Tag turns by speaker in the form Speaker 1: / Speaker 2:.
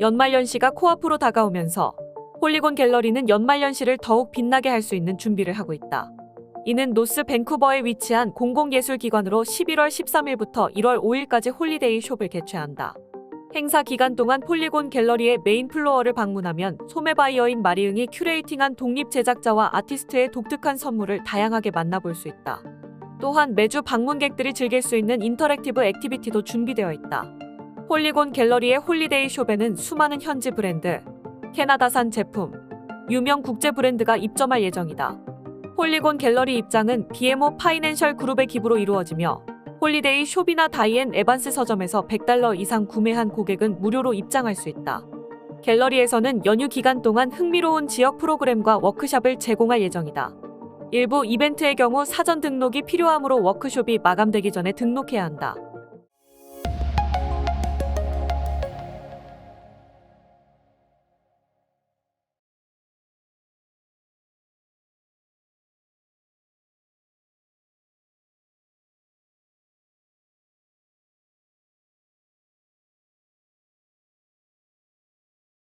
Speaker 1: 연말연시가 코앞으로 다가오면서 폴리곤 갤러리는 연말연시를 더욱 빛나게 할 수 있는 준비를 하고 있다. 이는 노스 밴쿠버에 위치한 공공예술기관으로 11월 13일부터 1월 5일까지 홀리데이 숍을 개최한다. 행사 기간 동안 폴리곤 갤러리의 메인 플로어를 방문하면 소매 바이어인 마리응이 큐레이팅한 독립 제작자와 아티스트의 독특한 선물을 다양하게 만나볼 수 있다. 또한 매주 방문객들이 즐길 수 있는 인터랙티브 액티비티도 준비되어 있다. 폴리곤 갤러리의 홀리데이 숍에는 수많은 현지 브랜드, 캐나다산 제품, 유명 국제 브랜드가 입점할 예정이다. 홀리곤 갤러리 입장은 BMO 파이낸셜 그룹의 기부로 이루어지며 홀리데이 숍이나 다이앤 에반스 서점에서 100달러 이상 구매한 고객은 무료로 입장할 수 있다. 갤러리에서는 연휴 기간 동안 흥미로운 지역 프로그램과 워크숍을 제공할 예정이다. 일부 이벤트의 경우 사전 등록이 필요하므로 워크숍이 마감되기 전에 등록해야 한다.